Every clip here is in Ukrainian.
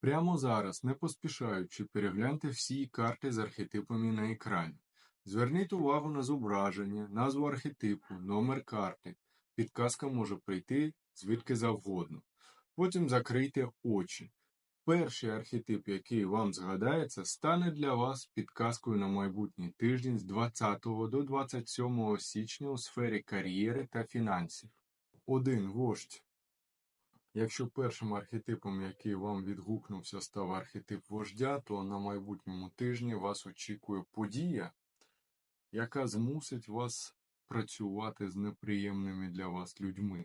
Прямо зараз, не поспішаючи, перегляньте всі карти з архетипами на екрані. Зверніть увагу на зображення, назву архетипу, номер карти. Підказка може прийти звідки завгодно. Потім закрийте очі. Перший архетип, який вам згадається, стане для вас підказкою на майбутній тиждень з 20 до 27 січня у сфері кар'єри та фінансів. Один вождь. Якщо першим архетипом, який вам відгукнувся, став архетип вождя, то на майбутньому тижні вас очікує подія, яка змусить вас працювати з неприємними для вас людьми.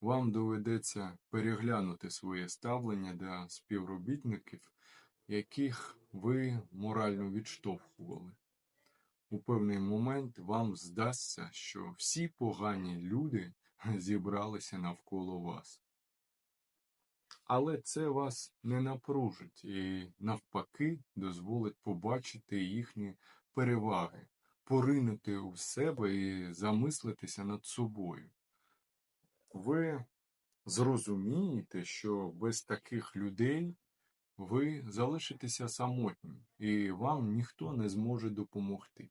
Вам доведеться переглянути своє ставлення до співробітників, яких ви морально відштовхували. У певний момент вам здасться, що всі погані люди зібралися навколо вас. Але це вас не напружить і навпаки дозволить побачити їхні переваги, поринути у себе і замислитися над собою. Ви зрозумієте, що без таких людей ви залишитеся самотнім, і вам ніхто не зможе допомогти.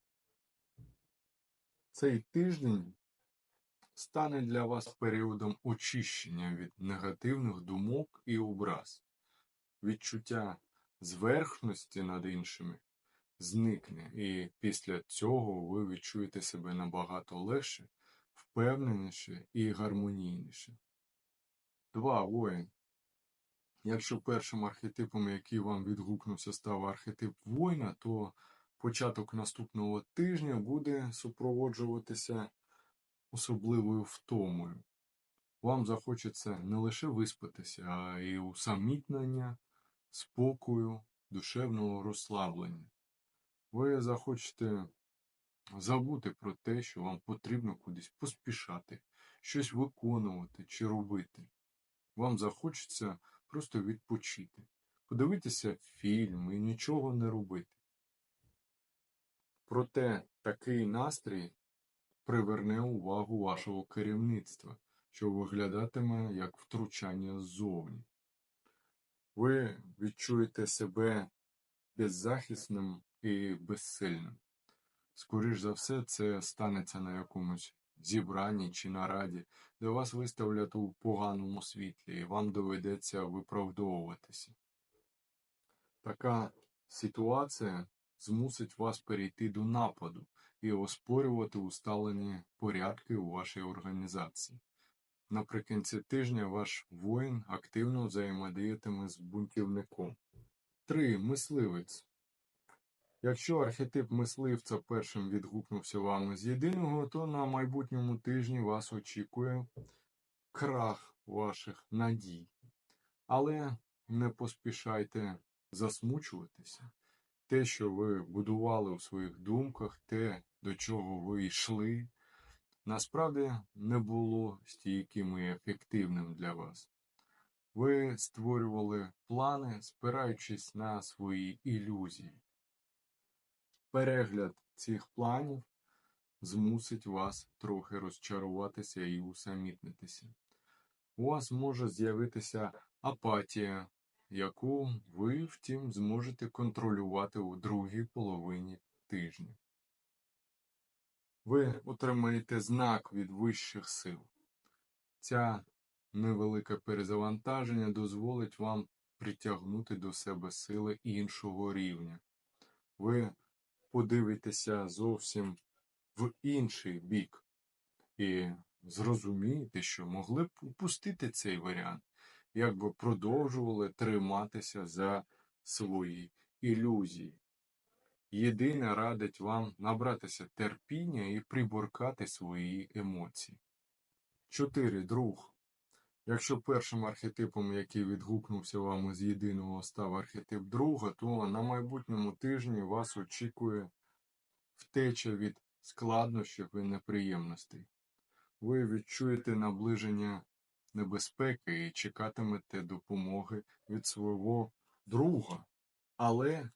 Цей тиждень стане для вас періодом очищення від негативних думок і образ. Відчуття зверхності над іншими зникне, і після цього ви відчуєте себе набагато легше, впевненіше і гармонійніше. Два воїн. Якщо першим архетипом, який вам відгукнувся, став архетип воїна, то початок наступного тижня буде супроводжуватися особливою втомою. Вам захочеться не лише виспатися, а й усамітнення, спокою, душевного розслаблення. Ви захочете забути про те, що вам потрібно кудись поспішати, щось виконувати чи робити. Вам захочеться просто відпочити, подивитися фільм і нічого не робити. Проте такий настрій приверне увагу вашого керівництва, що виглядатиме як втручання ззовні. Ви відчуєте себе беззахисним і безсильним. Скоріш за все, це станеться на якомусь зібранні чи нараді, де вас виставлять у поганому світлі, і вам доведеться виправдовуватися. Така ситуація змусить вас перейти до нападу і оспорювати усталені порядки у вашій організації. Наприкінці тижня ваш воїн активно взаємодіятиме з бунтівником. 3. Мисливець. Якщо архетип мисливця першим відгукнувся вами з єдиного, то на майбутньому тижні вас очікує крах ваших надій. Але не поспішайте засмучуватися. Те, що ви будували у своїх думках, те, до чого ви йшли, насправді не було стійким і ефективним для вас. Ви створювали плани, спираючись на свої ілюзії. Перегляд цих планів змусить вас трохи розчаруватися і усамітнитися. У вас може з'явитися апатія, яку ви, втім, зможете контролювати у другій половині тижня. Ви отримаєте знак від вищих сил. Ця невелике перезавантаження дозволить вам притягнути до себе сили іншого рівня. Ви подивитеся зовсім в інший бік і зрозумієте, що могли б упустити цей варіант, якби продовжували триматися за свої ілюзії. Єдине радить вам набратися терпіння і приборкати свої емоції. 4. Друг. Якщо першим архетипом, який відгукнувся вам із єдиного, став архетип друга, то на майбутньому тижні вас очікує втеча від складнощів і неприємностей. Ви відчуєте наближення небезпеки і чекатимете допомоги від свого друга, але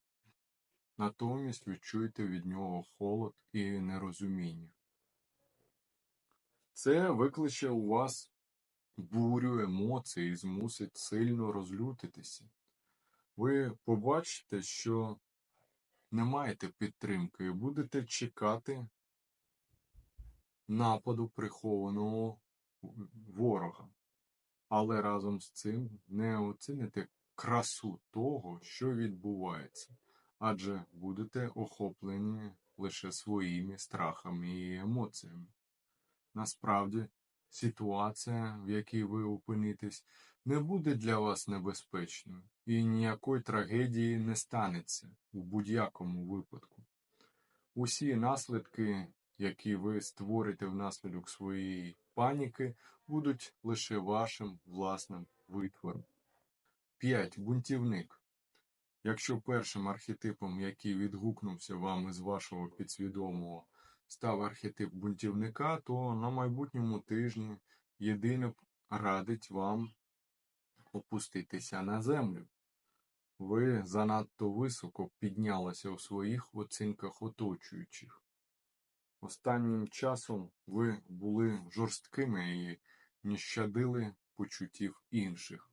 натомість відчуєте від нього холод і нерозуміння. Це викличе у вас бурю емоцій і змусить сильно розлютитися. ви побачите, що не маєте підтримки і будете чекати нападу прихованого ворога. Але разом з цим не оціните красу того, що відбувається, адже будете охоплені лише своїми страхами і емоціями. Насправді, ситуація, в якій ви опинитесь, не буде для вас небезпечною і ніякої трагедії не станеться у будь-якому випадку. Усі наслідки, які ви створите внаслідок своєї паніки, будуть лише вашим власним витвором. 5. Бунтівник. Якщо першим архетипом, який відгукнувся вам із вашого підсвідомого, став архетип бунтівника, то на майбутньому тижні єдине радить вам опуститися на землю. Ви занадто високо піднялися у своїх оцінках оточуючих. Останнім часом ви були жорсткими і не щадили почуттів інших.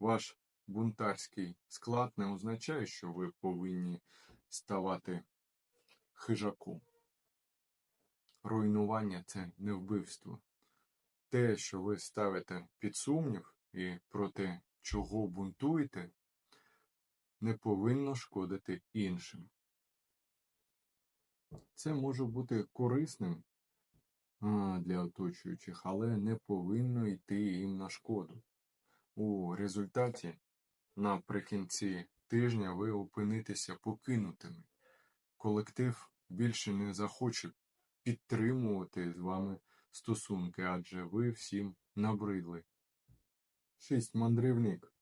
Ваш бунтарський склад не означає, що ви повинні ставати хижаком. Руйнування це не вбивство. Те, що ви ставите під сумнів і проти чого бунтуєте, не повинно шкодити іншим. Це може бути корисним для оточуючих, але не повинно йти їм на шкоду. У результаті наприкінці тижня ви опинитеся покинутими. Колектив більше не захоче підтримувати з вами стосунки, адже ви всім набридли. 6. Мандрівник.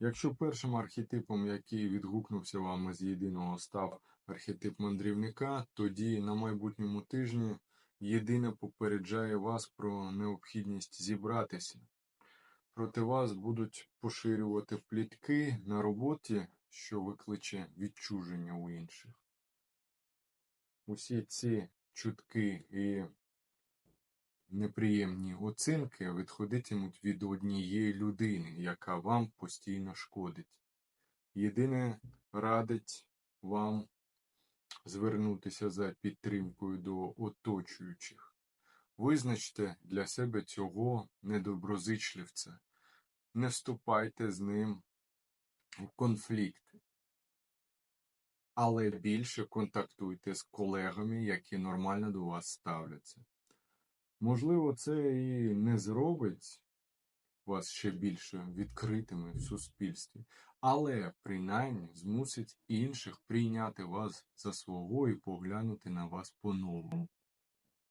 Якщо першим архетипом, який відгукнувся вам із єдиного став архетип мандрівника, тоді на майбутньому тижні єдине попереджає вас про необхідність зібратися. Проти вас будуть поширювати плітки на роботі, що викличе відчуження у інших. Усі ці чутки і неприємні оцінки відходитимуть від однієї людини, яка вам постійно шкодить. Єдине радить вам звернутися за підтримкою до оточуючих. Визначте для себе цього недоброзичливця, не вступайте з ним в конфлікти, але більше контактуйте з колегами, які нормально до вас ставляться. Можливо, це і не зробить вас ще більше відкритими в суспільстві, але принаймні змусить інших прийняти вас за свого і поглянути на вас по-новому.